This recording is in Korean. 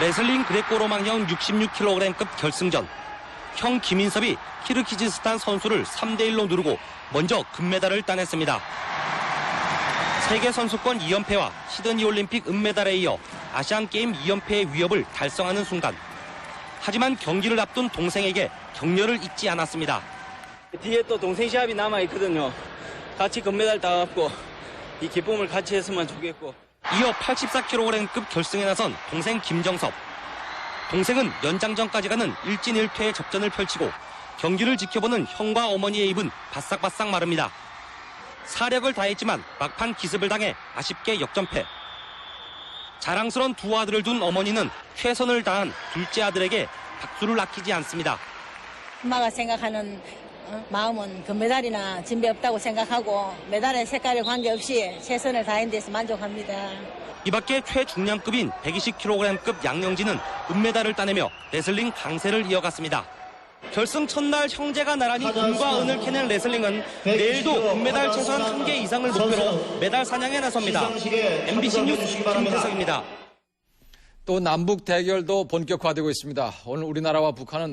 레슬링 그레코로망형 66kg급 결승전. 형 김인섭이 키르키즈스탄 선수를 3대1로 누르고 먼저 금메달을 따냈습니다. 세계 선수권 2연패와 시드니 올림픽 은메달에 이어 아시안 게임 2연패의 위협을 달성하는 순간. 하지만 경기를 앞둔 동생에게 격려를 잊지 않았습니다. 뒤에 또 동생 시합이 남아 있거든요. 같이 금메달 따갖고 이 기쁨을 같이 했으면 좋겠고. 이어 84kg급 결승에 나선 동생 김정섭. 동생은 연장전까지 가는 일진 1퇴의 접전을 펼치고 경기를 지켜보는 형과 어머니의 입은 바싹바싹 마릅니다. 사력을 다했지만 막판 기습을 당해 아쉽게 역전패. 자랑스런 두 아들을 둔 어머니는 최선을 다한 둘째 아들에게 박수를 아끼지 않습니다. 엄마가 생각하는 어, 마음은 금메달이나 진배 없다고 생각하고 메달의 색깔에 관계없이 최선을 다한 데서 만족합니다. 이 밖에 최중량급인 120kg급 양영진은 은메달을 따내며 레슬링 강세를 이어갔습니다. 결승 첫날 형제가 나란히 금과 은을 캐낸 레슬링은 내일도 금메달 최소한 한개 이상을 목표로 메달 사냥에 나섭니다. MBC 뉴스 김태석입니다. 또 남북 대결도 본격화되고 있습니다. 오늘 우리나라와 북한은